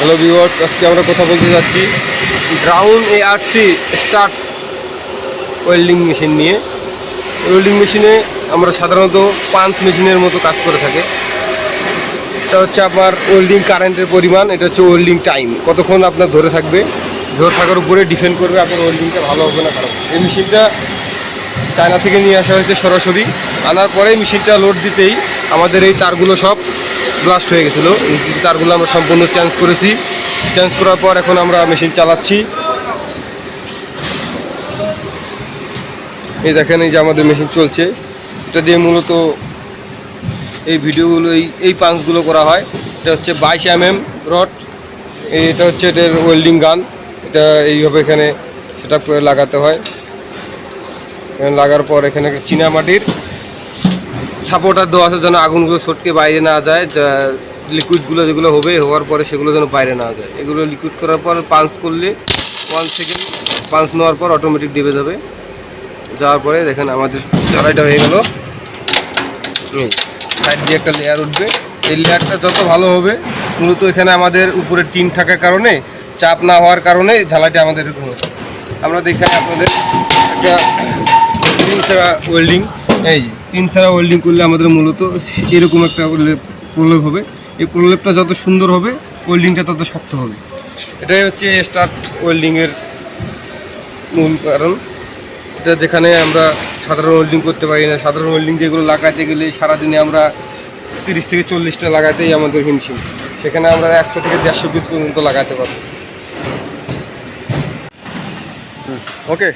Hello viewers, আজকে আমরা কথা বলতে যাচ্ছি R C start welding machine নিয়ে। ওয়েল্ডিং মেশিনে আমরা সাধারণত পাঁচ মেশিনের মতো কাজ করে থাকে। এটা হচ্ছে আপনার ওয়েল্ডিং কারেন্টের পরিমাণ, এটা হচ্ছে ওয়েল্ডিং টাইম। কতক্ষণ আপনার ধরে থাকবে? ধরে থাকার উপরে ডিপেন্ড করবে আপনার ওয়েল্ডিংটা ভালো হবে না হবে। এই মেশিনটা চায়না থেকে নিয়ে আসা হয়েছে সরাসরি। আনার পরে মেশিনটা লোড দিতেই আমাদের এই তারগুলো সব ব্লাস্ট হয়ে গেছিল। তারগুলো আমরা সম্পূর্ণ চেঞ্জ করেছি। চেঞ্জ করার পর এখন আমরা মেশিন চালাচ্ছি। এই দেখেন, এই যে আমাদের মেশিন চলছে। এটা দিয়ে মূলত এই ভিডিওগুলো এই এই পাঞ্চগুলো করা হয়। এটা হচ্ছে বাইশ এম এম রড। এটা হচ্ছে এটার ওয়েল্ডিং গান এটা এইভাবে এখানে সেট করে লাগাতে হয়। লাগার পর এখানে চীনা মাটির সাপোর্টার দেওয়া আছে যেন আগুনগুলো সটকে বাইরে না যায় লিকুইডগুলো যেগুলো হবে, হওয়ার পরে সেগুলো যেন বাইরে না যায়। এগুলো লিকুইড করার পর পাঞ্চ করলে ওয়ান সেকেন্ড পাঞ্চ নেওয়ার পর অটোমেটিক ডেবে যাবে যাওয়ার পরে দেখেন আমাদের ঝাড়াইটা হয়ে গেল। সাইড দিয়ে একটা লেয়ার উঠবে। এই লেয়ারটা যত ভালো হবে, মূলত এখানে আমাদের উপরে টিন থাকার কারণে, চাপ না হওয়ার কারণে ঝালাইটা আমাদের আমরা দেখাই আপনাদের একটা ওয়েল্ডিং এই টিন ছাড়া ওয়েল্ডিং করলে আমাদের মূলত এরকম একটা প্রলেপ হবে। এই প্রলেপটা যত সুন্দর হবে ওয়েল্ডিংটা তত শক্ত হবে। এটাই হচ্ছে স্টার্ট ওয়েল্ডিংয়ের মূল কারণ। এটা যেখানে আমরা সাধারণ ওয়েল্ডিং করতে পারি না। সাধারণ ওয়েল্ডিং যেগুলো লাগাতে গেলে সারাদিনে আমরা তিরিশ থেকে চল্লিশটা লাগাতেই আমাদের হিমশিম সেখানে আমরা একশো থেকে দেড়শো পিস পর্যন্ত লাগাতে পারব। ওকে